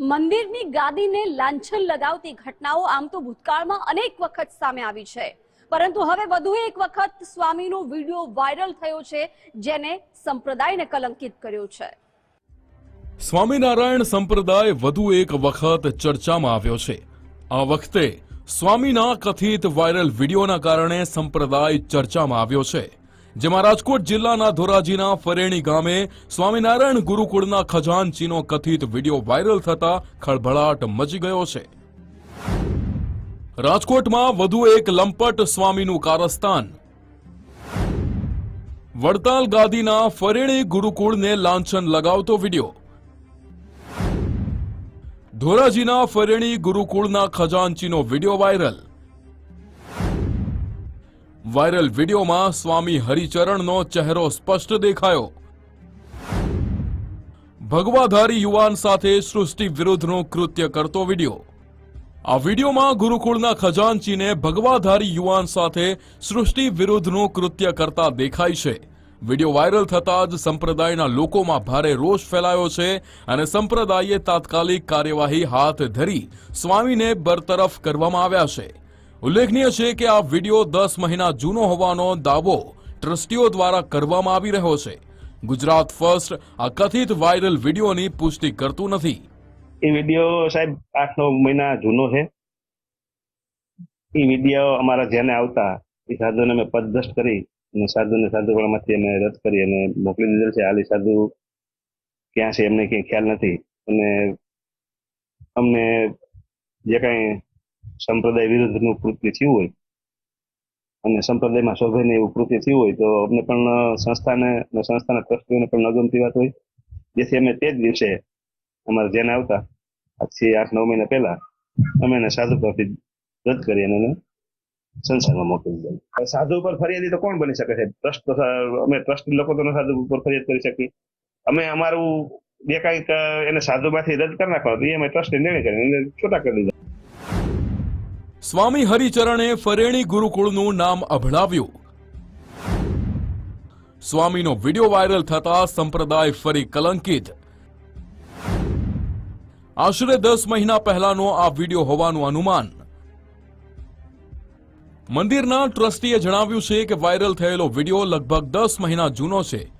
મંદિરની ગાદીને લાંછન લગાવતી ઘટનાઓ આમ તો ભૂતકાળમાં અનેક વખત સામે આવી છે. પરંતુ હવે વધુ એક વખત સ્વામીનો વીડિયો વાયરલ થયો છે, જેને સંપ્રદાયને કલંકિત કર્યો છે. સ્વામિનારાયણ સંપ્રદાય વધુ એક વખત ચર્ચામાં આવ્યો છે. આ વખતે સ્વામીના કથિત વાયરલ વિડીયોના કારણે સંપ્રદાય ચર્ચામાં આવ્યો છે. જેમાં રાજકોટ જિલ્લાના ધોરાજીના ફરેણી ગામે સ્વામિનારાયણ ગુરુકુળના ખજાનચીનો કથિત વીડિયો વાયરલ થતા ખળભળાટ મચી ગયો છે. રાજકોટમાં વધુ એક લંપટ સ્વામીનું કારસ્તાન. વડતાલ ગાદીના ફરેણી ગુરુકુળને લાંછન લગાવતો વીડિયો. ધોરાજીના ફરેણી ગુરુકુળના ખજાનચીનો વીડિયો વાયરલ. વાયરલ વિડીયોમાં સ્વામી હરિચરણનો ચહેરો સ્પષ્ટ દેખાયો. ભગવાધારી યુવાન સાથે સૃષ્ટિ વિરુદ્ધનું કૃત્ય કરતો વીડિયો. આ વિડીયોમાં ગુરુકુળના ખજાનચીને ભગવાધારી યુવાન સાથે સૃષ્ટિ વિરુદ્ધનું કૃત્ય કરતા દેખાય છે. વીડિયો વાયરલ થતા જ સંપ્રદાયના લોકોમાં ભારે રોષ ફેલાયો છે અને સંપ્રદાયે તાત્કાલિક કાર્યવાહી હાથ ધરી સ્વામીને બરતરફ કરવામાં આવ્યા છે. ઉલ્લેખનીય છે કે આ વીડિયો દસ મહિના જૂનો હોવાનો દાવો ટ્રસ્ટીઓ દ્વારા કરવામાં આવી રહ્યો છે. ગુજરાત ફર્સ્ટ આ કથિત વાયરલ વિડીયોની પુષ્ટિ કરતું નથી. એ વીડિયો સાહેબ આઠ નવ મહિના જૂનો છે. એ વીડિયો અમારા જેને આવતા, એ સાધુને અમે પદભ્રષ્ટ કરી અને સાધુને સાધુવાળામાંથી અમે રદ કરી અને મોકલી દીધેલ છે. હાલી સાધુ ક્યાં છે એમને ક્યાંય ખ્યાલ નથી. અને અમને જે કાંઈ સંપ્રદાય વિરુદ્ધનું કૃત્ય થયું હોય અને સંપ્રદાયમાં શોભે એવું કૃત્ય થયું હોય તો અમને પણ સંસ્થાને અને સંસ્થાના ટ્રસ્ટીઓને પણ નગમતી વાત હોય. જેથી અમે તે જ દિવસે અમારે જેને આવતા, આજથી આઠ, નવ મહિના પહેલા, અમે એને સાધુ પરથી રદ કરી અને એને સંસારમાં મોકલી દીધા. સાધુ ઉપર ફરિયાદી તો કોણ બની શકે છે ટ્રસ્ટ અમે ટ્રસ્ટી લોકો તો સાધુ ઉપર ફરિયાદ કરી શકીએ. અમે અમારું જે કાંઈક એને સાધુમાંથી રદ કરી નાખવા એ અમે ટ્રસ્ટ નિર્ણય કરીને છૂટા કરી દીધા. સ્વામી હરિચરણે ફરેણી ગુરુકુળનું નામ અભળાવ્યું સ્વામીનો વીડિયો વાયરલ થતા સંપ્રદાય ફરી કલંકિત. આશરે દસ મહિના પહેલાનો આ વીડિયો હોવાનું અનુમાન. મંદિરના ટ્રસ્ટીએ જણાવ્યું છે કે વાયરલ થયેલો વીડિયો લગભગ દસ મહિના જૂનો છે.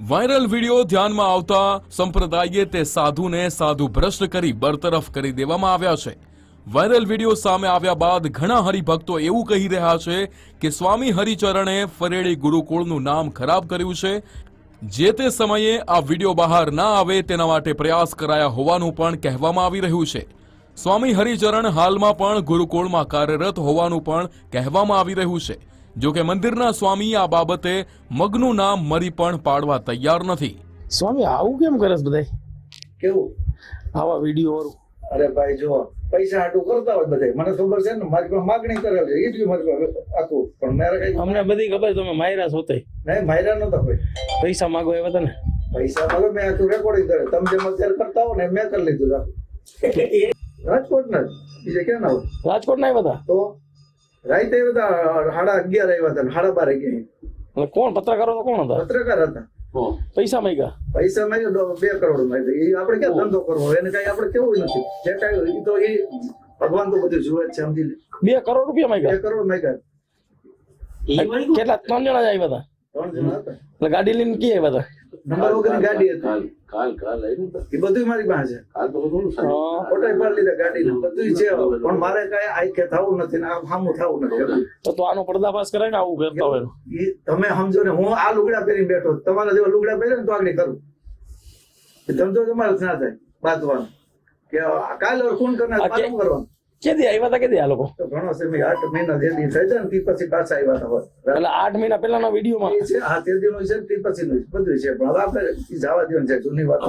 વાયરલ વીડિયો ધ્યાનમાં આવતા સંપ્રદાયે તે સાધુને સાધુ ભ્રષ્ટ કરી બરતરફ કરી દેવામાં આવ્યા છે. વાયરલ વીડિયો સામે આવ્યા બાદ ઘણા હરિભક્તો એવું કહી રહ્યા છે કે સ્વામી હરિચરણે ફરેડી ગુરુકુળનું નામ ખરાબ કર્યું છે. જે તે સમયે આ વીડિયો બહાર ના આવે તેના માટે પ્રયાસ કરાયા હોવાનું પણ કહેવામાં આવી રહ્યું છે. સ્વામી હરિચરણ હાલમાં પણ ગુરુકુળમાં કાર્યરત હોવાનું પણ કહેવામાં આવી રહ્યું છે. જો કે મંદિરના સ્વામી આ બાબતે મગનું નામ મરી પણ પાડવા તૈયાર નથી. સ્વામી આવું કેમ કરે બધા કેવું? આવા વીડિયો અરે ભાઈ જો પૈસા આટું કરતા હોય બધે મને ખબર છે ને મારી પાસે માગણી કરેલ છે. એટલી મારી આખું. પણ મારે કઈ અમને બધી ખબર તમે માયરા હોતે નહીં માયરા નતા કોઈ. પૈસા માગો એવા તને? ને પૈસા માગો મેં આખું રેકોર્ડિંગ કરે તમે જેમ અત્યારે કરતા હો ને મેં કરી લીધું આખું. રાજકોટ ના બીજે ક્યાં ના રાજકોટ ના આવ્યા તો રાઈતે આવ્યા હતા સાડા અગિયાર આવ્યા હતા સાડા બાર ગયા કોણ? પત્રકારો કોણ હતા? પત્રકાર હતા. પૈસા માંગ્યા? પૈસા મેં બે કરોડ માંગ્યા એ આપણે ક્યાં ધંધો કરવો? એને કઈ આપણે કેવું નથી. જે કઈ તો એ ભગવાન તો બધું જુએ છે સમજી લે. બે કરોડ રૂપિયા બે કરોડ માંગ્યા. કેટલા? ત્રણ જણા જ આવ્યા હતા. ત્રણ જણા હતા. ગાડી લઈને ક્યાં આવ્યા નંબર વગર ગાડી હતી. એ બધું મારી પાસે છે. બધું ફોટો પાડી લીધા ગાડી બધું છે પણ મારે કઈ આઈકે થવું નથી ને આમ સામું થવું નથી. તો તો આનો પર્દાફાશ કરે ને આવું કરતા હોય તમે સમજો ને હું આ લુગડા પહેરીને બેઠો તમારા જેવા લુગડા પહેરે ને તો આગળ કરું. એ ધંધો તમારે ના થાય. બાંધવાનો. કે આ કાલે ખૂન કરનાર? આ કે- કરવાનું. કેદી આવ્યા હતા? કેદી આ લોકો? ઘણો સમય આઠ મહિના જે દી થઈ જાય ને તે પછી પાછા આવ્યા હતા હોય. એટલે આઠ મહિના પહેલાના વિડીયોમાં? છે આ તે દીનું છે તે પછીનું છે બધું છે પણ હવે આપણે જવા દેવાનું છે જૂની વાત.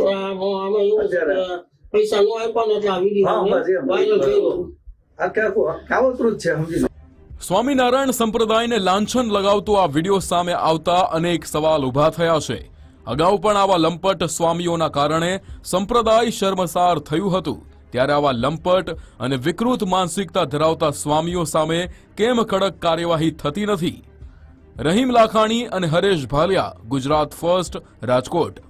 પૈસા નો આપવાનો એટલે આ વીડિયો. આખે આખું કાવતરું જ છે સમજી સ્વામિનારાયણ સંપ્રદાયને લાંછન લગાવતો આ વીડિયો સામે આવતા અનેક સવાલ ઊભા થયા છે. અગાઉ પણ આવા લંપટ સ્વામીઓના કારણે સંપ્રદાય શર્મસાર થયું હતું. ત્યારે આવા લંપટ અને વિકૃત માનસિકતા ધરાવતા સ્વામીઓ સામે કેમ કડક કાર્યવાહી થતી નથી? રહીમ લાખાણી અને હરેશ ભાલિયા, ગુજરાત ફર્સ્ટ, રાજકોટ.